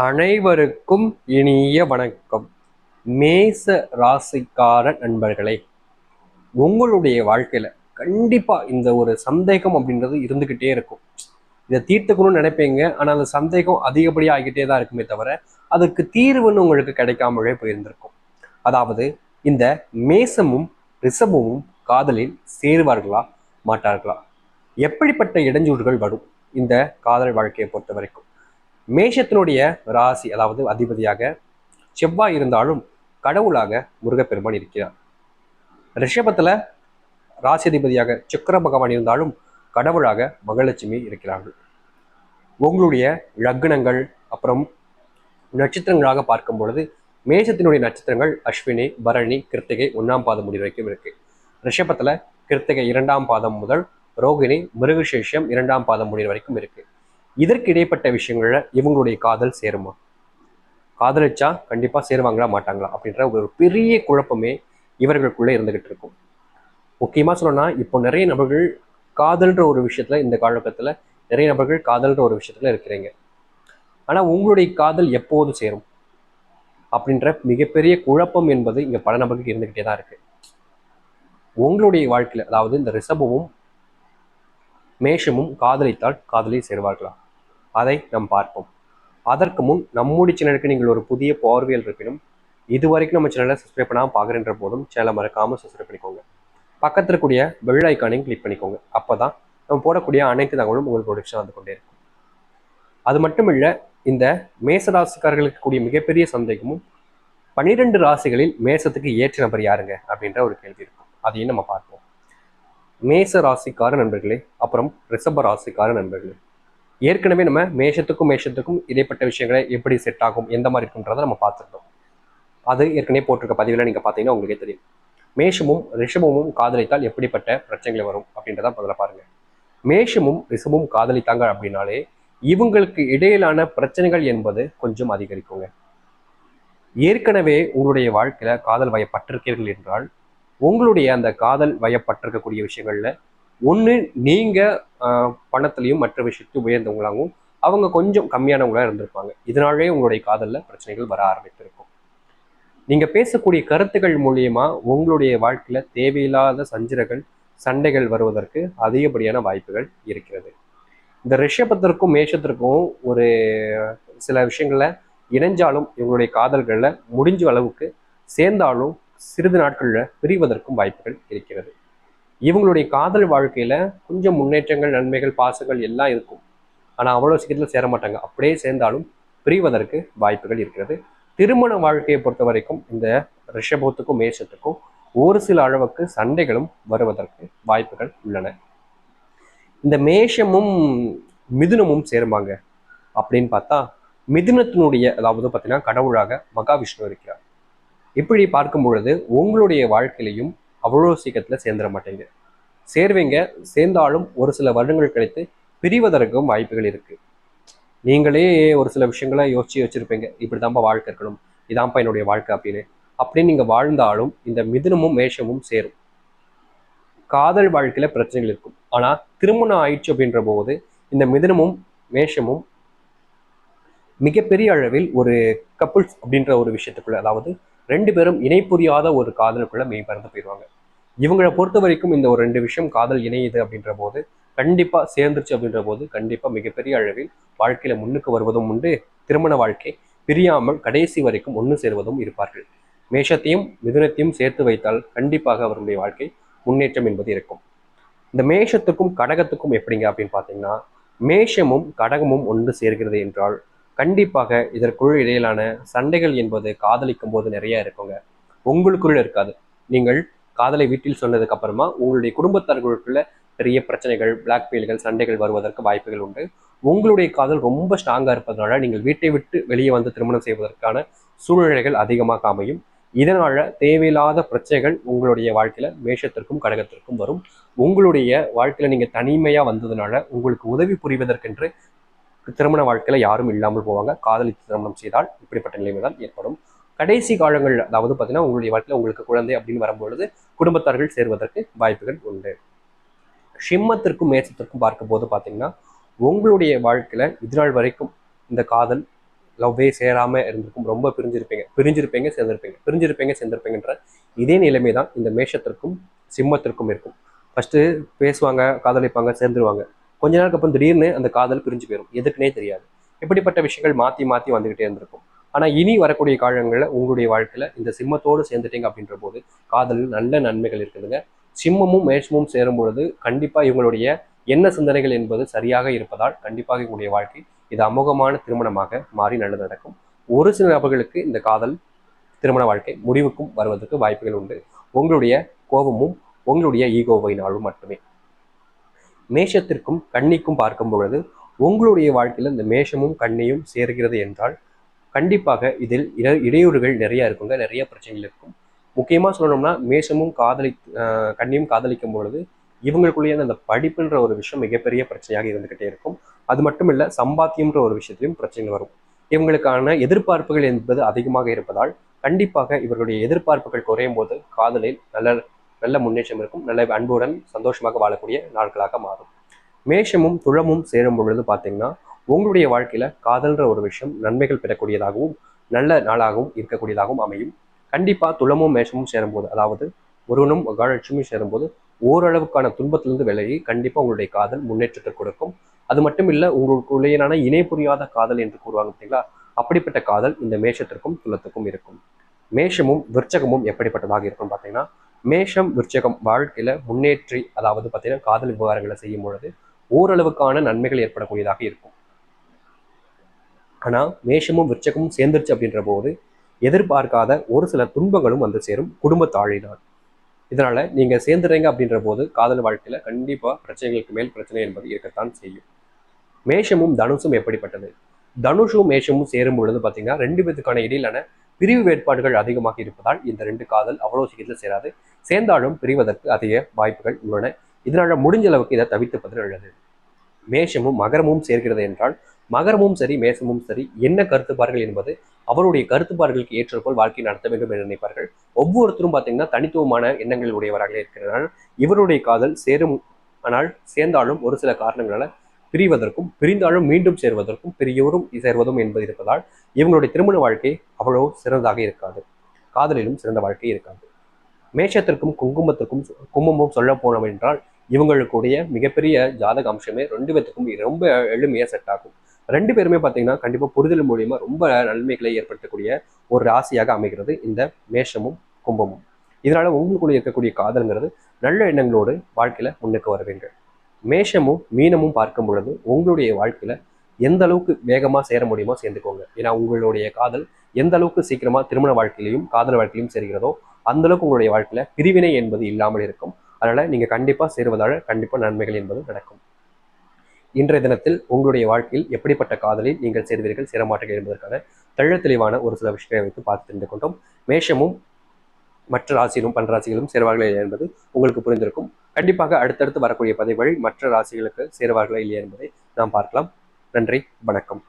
அனைவருக்கும் இனிய வணக்கம். மேச ராசிக்கார நண்பர்களே உங்களுடைய வாழ்க்கையில கண்டிப்பா இந்த ஒரு சந்தேகம் அப்படின்றது இருந்துகிட்டே இருக்கும். இதை தீர்த்துக்கணும்னு நினைப்பீங்க. ஆனா அந்த சந்தேகம் அதிகப்படியாக ஆகிட்டே தான் இருக்குமே தவிர அதுக்கு தீர்வுன்னு உங்களுக்கு கிடைக்காமலே போயிருந்திருக்கும். அதாவது இந்த மேசமும் ரிஷபமும் காதலில் சேருவார்களா மாட்டார்களா? எப்படிப்பட்ட இடைஞ்சூறுகள் வரும் இந்த காதல் வாழ்க்கையை பொறுத்த வரைக்கும் மேஷத்தினுடைய ராசி அதாவது அதிபதியாக செவ்வாய் இருந்தாலும் கடவுளாக முருகப்பெருமான் இருக்கிறார். ரிஷபத்தில் ராசி அதிபதியாக சுக்கிர பகவான் இருந்தாலும் கடவுளாக மகலட்சுமி இருக்கிறார்கள். உங்களுடைய லக்னங்கள் அப்புறம் நட்சத்திரங்களாக பார்க்கும் பொழுது மேஷத்தினுடைய நட்சத்திரங்கள் அஸ்வினி பரணி கிருத்திகை ஒன்றாம் பாதம் முடிவு வரைக்கும் இருக்கு. ரிஷபத்தில் கிருத்திகை இரண்டாம் பாதம் முதல் ரோகிணி மிருகசேஷம் இரண்டாம் பாதம் முடிவு வரைக்கும் இருக்குது இதற்கு இடைப்பட்ட விஷயங்கள்ல இவங்களுடைய காதல் சேருமா? காதலிச்சா கண்டிப்பா சேருவாங்களா மாட்டாங்களா அப்படின்ற ஒரு பெரிய குழப்பமே இவர்களுக்குள்ள இருந்துகிட்டு இருக்கும். முக்கியமா சொல்லணும்னா இப்போ நிறைய நபர்கள் காதல்ன்ற ஒரு விஷயத்துல இந்த காலகட்டத்தில் நிறைய நபர்கள் காதல்ன்ற ஒரு விஷயத்துல இருக்கிறீங்க. ஆனா உங்களுடைய காதல் எப்போது சேரும்? அப்படின்ற மிகப்பெரிய குழப்பம் என்பது இங்க பல நபர்களுக்கு இருந்துகிட்டே தான் இருக்கு. உங்களுடைய வாழ்க்கையில் அதாவது இந்த ரிஷபமும் மேஷமும் காதலித்தால் காதலில் சேருவார்களா? அதை நாம் பார்ப்போம். அதற்கு முன் நம்முடைய சேனலுக்கு நீங்கள் ஒரு புதிய பார்வையில் இருப்பினும் இது வரைக்கும் நம்ம சேனலை சப்ஸ்கிரைப் பண்ணாமல் பார்க்குறன்ற போதும் சேனலை மறக்காமல் சப்ஸ்கிரைப் பண்ணிக்கோங்க. பக்கத்தில் கூடிய பெல் ஐக்கானையும் கிளிக் பண்ணிக்கோங்க. அப்போ தான் நம்ம போடக்கூடிய அனைத்து தகவலும் உங்கள் ப்ரொடக்ஷன் வந்து கொண்டே இருக்கும். அது மட்டும் இல்லை இந்த மேச ராசிக்காரர்களுக்கு கூடிய மிகப்பெரிய சந்தேகமும் பன்னிரெண்டு ராசிகளில் மேசத்துக்கு ஏற்ற நபர் யாருங்க? அப்படின்ற ஒரு கேள்வி இருக்கும். அதையும் நம்ம பார்ப்போம். மேச ராசிக்கார நண்பர்களே அப்புறம் ரிஷப ராசிக்கார நண்பர்களே ஏற்கனவே நம்ம மேஷத்துக்கும் மேஷத்துக்கும் இடைப்பட்ட விஷயங்களை எப்படி செட் ஆகும் எந்த மாதிரி இருக்குன்றதை நம்ம பார்த்துருந்தோம். அது ஏற்கனவே போட்டிருக்க பதிவில் நீங்கள் பார்த்தீங்கன்னா உங்களுக்கே தெரியும். மேஷமும் ரிஷபமும் காதலித்தால் எப்படிப்பட்ட பிரச்சனைகள் வரும் அப்படின்றத முதல்ல பாருங்க. மேஷமும் ரிஷபமும் காதலித்தாங்க அப்படின்னாலே இவங்களுக்கு இடையிலான பிரச்சனைகள் என்பது கொஞ்சம் அதிகரிக்குங்க. ஏற்கனவே உங்களுடைய வாழ்க்கையில் காதல் வயப்பட்டிருக்கீர்கள் என்றால் உங்களுடைய அந்த காதல் வயப்பட்டிருக்கக்கூடிய விஷயங்களில் ஒன்று நீங்கள் ஆஹ், பணத்திலையும் மற்ற விஷயத்தையும் உயர்ந்தவங்களாகவும் அவங்க கொஞ்சம் கம்மியானவங்களாக இருந்திருப்பாங்க. இதனாலே உங்களுடைய காதலில் பிரச்சனைகள் வர ஆரம்பித்திருக்கும். நீங்கள் பேசக்கூடிய கருத்துக்கள் மூலியமா உங்களுடைய வாழ்க்கையில் தேவையில்லாத சஞ்சரங்கள் சண்டைகள் வருவதற்கு அதிகப்படியான வாய்ப்புகள் இருக்கிறது. இந்த ரிஷபத்திற்கும் மேஷத்திற்கும் ஒரு சில விஷயங்களில் இணைஞ்சாலும் இவங்களுடைய காதல்களில் முடிஞ்ச அளவுக்கு சேர்ந்தாலும் சிறிது நாட்களில் பிரிவதற்கும் வாய்ப்புகள் இருக்கிறது. இவங்களுடைய காதல் வாழ்க்கையில கொஞ்சம் முன்னேற்றங்கள் நன்மைகள் பாசங்கள் எல்லாம் இருக்கும். ஆனா அவ்வளவு சீக்கிரத்துல சேர மாட்டாங்க. அப்படியே சேர்ந்தாலும் பிரிவதற்கு வாய்ப்புகள் இருக்கிறது. திருமண வாழ்க்கையை பொறுத்த வரைக்கும் இந்த ரிஷபத்துக்கும் மேஷத்துக்கும் ஒரு சில அளவுக்கு சண்டைகளும் வருவதற்கு வாய்ப்புகள் உள்ளன. இந்த மேஷமும் மிதுனமும் சேருமாங்க அப்படின்னு பார்த்தா மிதுனத்தினுடைய அதாவது பார்த்தீங்கன்னா கடவுளாக மகாவிஷ்ணு இருக்கிறார். இப்படி பார்க்கும் பொழுது உங்களுடைய வாழ்க்கையிலையும் அவ்வளோ சீக்கிரத்தில் சேர்ந்துட மாட்டீங்க சேர்வீங்க சேர்ந்தாலும் ஒரு சில வருடங்கள் கிடைத்து பிரிவதற்கும் வாய்ப்புகள் இருக்கு. நீங்களே ஒரு சில விஷயங்களை யோசிச்சு வச்சிருப்பீங்க. இப்படிதான்ப்பா வாழ்க்கை இருக்கணும். இதான்ப்பா என்னுடைய வாழ்க்கை அப்படின்னு. அப்படின்னு நீங்க வாழ்ந்தாலும் இந்த மிதுனமும் மேஷமும் சேரும். காதல் வாழ்க்கையில பிரச்சனைகள் இருக்கும். ஆனா திருமணம் ஆயிடுச்சு அப்படின்ற போது இந்த மிதுனமும் மேஷமும் மிகப்பெரிய அளவில் ஒரு கப்புள்ஸ் அப்படின்ற ஒரு விஷயத்துக்குள்ள அதாவது ரெண்டு பேரும் இணை புரியாத ஒரு காதலுக்குள்ள மெய்பறந்து போயிடுவாங்க. இவங்களை பொறுத்த வரைக்கும் இந்த ஒரு ரெண்டு விஷயம் காதல் இணையுது அப்படின்ற போது கண்டிப்பாக சேர்ந்துருச்சு அப்படின்ற போது கண்டிப்பாக மிகப்பெரிய அளவில் வாழ்க்கையில் முன்னுக்கு வருவதும் உண்டு. திருமண வாழ்க்கை பிரியாமல் கடைசி வரைக்கும் ஒன்று சேருவதும் இருப்பார்கள். மேஷத்தையும் மிதுனத்தையும் சேர்த்து வைத்தால் கண்டிப்பாக அவருடைய வாழ்க்கை முன்னேற்றம் என்பது இருக்கும். இந்த மேஷத்துக்கும் கடகத்துக்கும் எப்படிங்க அப்படின்னு பார்த்தீங்கன்னா மேஷமும் கடகமும் ஒன்று சேர்கிறது என்றால் கண்டிப்பாக இதற்குள் இடையிலான சண்டைகள் என்பது காதலிக்கும் போது நிறைய இருக்குங்க. உங்களுக்குள்ள இருக்காது. நீங்கள் காதலை வீட்டில் சொன்னதுக்கு அப்புறமா உங்களுடைய குடும்பத்தார்களுக்குள்ள பெரிய பிரச்சனைகள் பிளாக்மெயில்கள் சண்டைகள் வருவதற்கு வாய்ப்புகள் உண்டு. உங்களுடைய காதல் ரொம்ப ஸ்ட்ராங்காக இருப்பதனால நீங்கள் வீட்டை விட்டு வெளியே வந்து திருமணம் செய்வதற்கான சூழ்நிலைகள் அதிகமாக அமையும். இதனால தேவையில்லாத பிரச்சனைகள் உங்களுடைய வாழ்க்கையில மேஷத்திற்கும் கடகத்திற்கும் வரும். உங்களுடைய வாழ்க்கையில நீங்க தனிமையா வந்ததுனால உங்களுக்கு உதவி புரிவதற்கென்று திருமண வாழ்க்கையில் யாரும் இல்லாமல் போவாங்க. காதலித்து திருமணம் செய்தால் இப்படிப்பட்ட நிலைமை தான் ஏற்படும். கடைசி காலங்கள் அதாவது பார்த்தீங்கன்னா உங்களுடைய வாழ்க்கையில் உங்களுக்கு குழந்தை அப்படின்னு வரும்பொழுது குடும்பத்தார்கள் சேர்வதற்கு வாய்ப்புகள் உண்டு. சிம்மத்திற்கும் மேசத்திற்கும் பார்க்கும்போது பார்த்தீங்கன்னா உங்களுடைய வாழ்க்கையில் இதுநாள் வரைக்கும் இந்த காதல் லவ்வே சேராமல் இருந்திருக்கும். ரொம்ப பிரிஞ்சிருப்பீங்க. பிரிஞ்சிருப்பீங்க சேர்ந்திருப்பீங்க. பிரிஞ்சிருப்பீங்க சேர்ந்திருப்பீங்கன்ற இதே நிலைமை தான் இந்த மேஷத்திற்கும் சிம்மத்திற்கும் இருக்கும். ஃபஸ்ட்டு பேசுவாங்க காதலிப்பாங்க சேர்ந்துருவாங்க. கொஞ்ச நாளுக்கு அப்புறம் திடீர்னு அந்த காதல் பிரிஞ்சு போயிடும் எதுக்குன்னே தெரியாது. இப்படிப்பட்ட விஷயங்கள் மாற்றி மாற்றி வந்துகிட்டே இருந்திருக்கும். ஆனால் இனி வரக்கூடிய காலங்களில் உங்களுடைய வாழ்க்கையில் இந்த சிம்மத்தோடு சேர்ந்துட்டீங்க அப்படின்ற போது காதலில் நல்ல நன்மைகள் இருக்குதுங்க. சிம்மமும் மேஷமும் சேரும் பொழுது கண்டிப்பாக இவங்களுடைய என்ன சிந்தனைகள் என்பது சரியாக இருப்பதால் கண்டிப்பாக இவங்களுடைய வாழ்க்கை இது அமோகமான திருமணமாக மாறி நல்லது நடக்கும். ஒரு சில நபர்களுக்கு இந்த காதல் திருமண வாழ்க்கை முடிவுக்கும் வருவதற்கு வாய்ப்புகள் உண்டு. உங்களுடைய கோபமும் உங்களுடைய ஈகோவையினாலும் மட்டுமே. மேஷத்திற்கும் கன்னிக்கும் பார்க்கும் பொழுது உங்களுடைய வாழ்க்கையில் இந்த மேஷமும் கன்னியும் சேர்கிறது என்றால் கண்டிப்பாக இதில் இட இடையூறுகள் நிறைய இருக்குங்க நிறைய பிரச்சனைகள் இருக்கும். முக்கியமாக சொல்லணும்னா மேஷமும் காதலி கண்ணியும் காதலிக்கும் பொழுது இவங்களுக்குள்ளேயான அந்த படிப்புன்ற ஒரு விஷயம் மிகப்பெரிய பிரச்சனையாக இருந்துகிட்டே இருக்கும். அது மட்டும் இல்லை சம்பாத்தியம்ன்ற ஒரு விஷயத்திலும் பிரச்சனைகள் வரும். இவங்களுக்கான எதிர்பார்ப்புகள் என்பது அதிகமாக இருப்பதால் கண்டிப்பாக இவர்களுடைய எதிர்பார்ப்புகள் குறையும் போது காதலில் நல்ல நல்ல முன்னேற்றம் இருக்கும். நல்ல அன்புடன் சந்தோஷமாக வாழக்கூடிய நாட்களாக மாறும். மேஷமும் துழமும் சேரும் பொழுது பார்த்தீங்கன்னா உங்களுடைய வாழ்க்கையில காதல்ன்ற ஒரு விஷயம் நன்மைகள் பெறக்கூடியதாகவும் நல்ல நாளாகவும் இருக்கக்கூடியதாகவும் அமையும். கண்டிப்பா துளமும் மேஷமும் சேரும்போது அதாவது முருகனும் மகாலட்சுமியும் சேரும்போது ஓரளவுக்கான துன்பத்திலிருந்து விலகி கண்டிப்பா உங்களுடைய காதல் முன்னேற்றத்தை கொடுக்கும். அது மட்டும் இல்லை உங்களுக்குள்ளேயான இணை புரியாத காதல் என்று கூறுவாங்க பார்த்தீங்களா அப்படிப்பட்ட காதல் இந்த மேஷத்திற்கும் துலத்துக்கும் இருக்கும். மேஷமும் விற்சகமும் எப்படிப்பட்டதாக இருக்கும் பார்த்தீங்கன்னா மேஷம் விருச்சகம் வாழ்க்கையில முன்னேற்றி அதாவது பார்த்தீங்கன்னா காதல் விவகாரங்களை செய்யும் பொழுது ஓரளவுக்கான நன்மைகள் ஏற்படக்கூடியதாக இருக்கும். ஆனா மேஷமும் விருச்சகமும் சேர்ந்துருச்சு அப்படின்ற போது எதிர்பார்க்காத ஒரு சில துன்பங்களும் வந்து சேரும். குடும்ப தாழினால். இதனால நீங்க சேர்ந்துறீங்க அப்படின்ற போது காதல் வாழ்க்கையில கண்டிப்பா பிரச்சனைகளுக்கு மேல் பிரச்சனை என்பது இருக்கத்தான் செய்யும். மேஷமும் தனுஷும் எப்படிப்பட்டது? தனுஷும் மேஷமும் சேரும் பொழுது பார்த்தீங்கன்னா ரெண்டு பேத்துக்கான இடையிலான பிரிவு வேட்பாடுகள் அதிகமாக இருப்பதால் இந்த ரெண்டு காதல் அவ்வளோ சீக்கிரத்தில் சேராது. சேர்ந்தாலும் பிரிவதற்கு அதிக வாய்ப்புகள் உள்ளன. இதனால் முடிஞ்ச அளவுக்கு இதை தவிர்த்துப்பது நல்லது. மேஷமும் மகரமும் சேர்க்கிறது என்றால் மகரமும் சரி மேஷமும் சரி என்ன கருத்துப்பார்கள் என்பது அவருடைய கருத்துப்பார்களுக்கு ஏற்றபோல் வாழ்க்கை நடத்த வேண்டும் என்று நினைப்பார்கள். ஒவ்வொருத்தரும் பார்த்தீங்கன்னா தனித்துவமான எண்ணங்கள் உடையவராக இருக்கிறார்கள் இவருடைய காதல் சேரும் ஆனால் சேர்ந்தாலும் ஒரு சில காரணங்களால பிரிவதற்கும் பிரிந்தாலும் மீண்டும் சேர்வதற்கும் பெரியவரும் சேர்வதும் என்பது இருப்பதால் இவங்களுடைய திருமண வாழ்க்கை அவ்வளோ சிறந்ததாக இருக்காது. காதலிலும் சிறந்த வாழ்க்கை இருக்காது. மேஷத்திற்கும் குங்குமத்திற்கும் குங்குமம் சொல்ல போனோம் என்றால் இவங்களுக்குடைய மிகப்பெரிய ஜாதக அம்சமே ரெண்டு பேத்துக்கும் ரொம்ப எளிமையாக செட் ஆகும். ரெண்டு பேருமே பார்த்தீங்கன்னா கண்டிப்பாக புரிதல் மூலியமாக ரொம்ப நன்மைகளை ஏற்படுத்தக்கூடிய ஒரு ராசியாக அமைகிறது இந்த மேஷமும் கும்பமும். இதனால் உங்களுக்குள்ள இருக்கக்கூடிய காதல்ங்கிறது நல்ல எண்ணங்களோடு வாழ்க்கையில் முன்னுக்கு வருவீங்க. மேஷமும் மீனமும் பார்க்கும் பொழுது உங்களுடைய வாழ்க்கையில எந்த அளவுக்கு வேகமா சேர முடியுமோ சேர்ந்துக்கோங்க. ஏன்னா உங்களுடைய காதல் எந்த அளவுக்கு சீக்கிரமா திருமண வாழ்க்கையிலையும் காதல் வாழ்க்கையிலும் சேர்கிறதோ அந்த அளவுக்கு உங்களுடைய வாழ்க்கையில பிரிவினை என்பது இல்லாமல் இருக்கும். அதனால நீங்க கண்டிப்பா சேருவதால கண்டிப்பா நன்மைகள் என்பது நடக்கும். இன்றைய தினத்தில் உங்களுடைய வாழ்க்கையில் எப்படிப்பட்ட காதலில் நீங்கள் சேர்வீர்கள் சேரமாட்டீர்கள் என்பதற்கான தெள்ள தெளிவான ஒரு சில விஷயங்களை வைத்து பார்த்து தெரிந்து கொண்டோம். மேஷமும் மற்ற ராசிகளும் பன் ராசிகளும் சேருவார்களா இல்லையா என்பது உங்களுக்கு புரிந்திருக்கும். கண்டிப்பாக அடுத்தடுத்து வரக்கூடிய பதிவுகள் மற்ற ராசிகளுக்கு சேருவார்களா இல்லையா என்பதை நாம் பார்க்கலாம். நன்றி வணக்கம்.